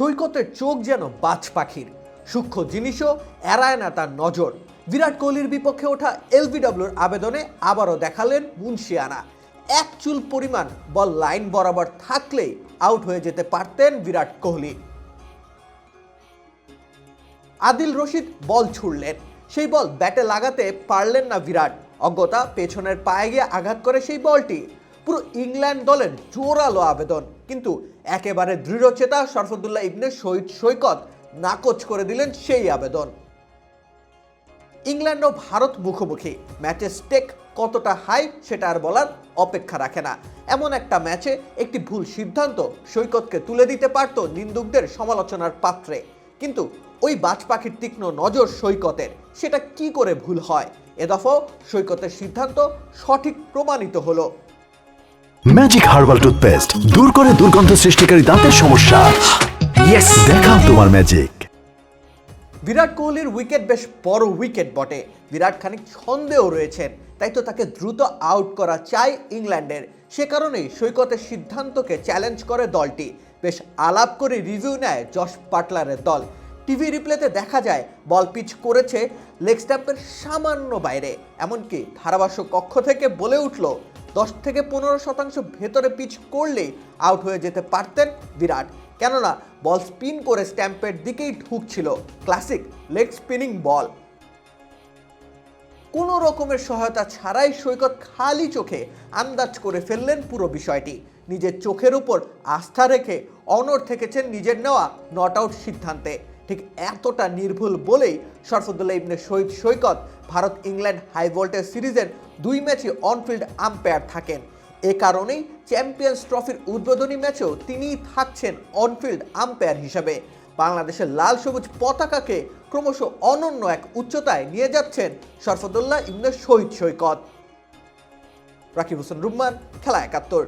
সৈকতের চোখ যেন বাজ পাখির। সূক্ষ্ম জিনিসও এড়ায় না তার নজর। বিরাট কোহলির বিপক্ষে ওঠা এলবিডব্লিউর আবেদনে আবারও দেখালেন মুন্সিয়ানা। এক চুল পরিমাণ বল লাইন বরাবর থাকলেই আউট হয়ে যেতে পারতেন বিরাট কোহলি। আদিল রশিদ বল ছুড়লেন। সেই বল ব্যাটে লাগাতে পারলেন না বিরাট। অজ্ঞতা পেছনের পায়ে গিয়ে আঘাত করে সেই বলটি। পুরো ইংল্যান্ড দলের জোরালো আবেদন। কিন্তু একেবারে দৃঢ়চেতা শরফুদ্দুল্লাহ ইবনে শহীদ সৈকত নাকচ করে দিলেন সেই আবেদন। ইংল্যান্ড ও ভারত মুখোমুখি। ম্যাচে স্টেক কতটা হাই সেটা আর বলার অপেক্ষা রাখে না। এমন একটা ম্যাচে একটি ভুল সিদ্ধান্ত সৈকতকে তুলে দিতে পারত নিন্দুকদের সমালোচনার পাত্রে। কিন্তু ওই বাজ পাখির তীক্ষ্ণ নজর সৈকতের, সেটা কি করে ভুল হয়? এ দফাও সৈকতের সিদ্ধান্ত সঠিক প্রমাণিত হলো। ম্যাজিক হার্বাল টুথপেস্ট দূর করে দুর্গন্ধ সৃষ্টিকারী দাঁতের সমস্যা। ইয়েস দেখাও তোমার ম্যাজিক বিরাট কোহলির উইকেট বেশ বড় উইকেট বটে। বিরাট খানিক সন্দেহ রয়েছেন, তাই তো তাকে দ্রুত আউট করা চাই ইংল্যান্ডের। সে কারণেই সৈকতের সিদ্ধান্তকে চ্যালেঞ্জ করে দলটি। বেশ আলাপ করে রিভিউ নেয় জশ পাটলারের দল। টিভি রিপ্লেতে দেখা যায়, বল পিচ করেছে লেগ স্ট্যাম্পের সামান্য বাইরে। এমনকি ধারাভাষ্য কক্ষ থেকে বলে উঠল, দশ থেকে পনেরো শতাংশ ভেতরে পিচ করলেই আউট হয়ে যেতে পারতেন বিরাট। কেননা, বল স্পিন করে স্ট্যাম্পের দিকেই ঢুকছিল, ক্লাসিক লেগ স্পিনিং বল। কোনো রকমের সহায়তা ছাড়াই সৈকত খালি চোখে আন্দাজ করে ফেললেন পুরো বিষয়টি। নিজের চোখের উপর আস্থা রেখে অনড় থেকেছেন নিজের নেওয়া নট আউট সিদ্ধান্তে। ঠিক এতটা নির্ভুল বলেই Sharfuddoula Ibne Shahid Saikat Bharat England high voltage সিরিজের দুই ম্যাচে অনফিল্ড আম্পায়ার থাকেন। এ কারণেই চ্যাম্পিয়ন্স ট্রফির উদ্বোধনী ম্যাচেও তিনিই থাকছেন অনফিল্ড আম্পায়ার হিসেবে। বাংলাদেশের লাল সবুজ পতাকাকে ক্রমশ অনন্য এক উচ্চতায় নিয়ে যাচ্ছেন শরফতুল্লাহ ইবনে শহীদ সৈকত। রাকিব হোসেন রুম্মান, খেলা একাত্তর।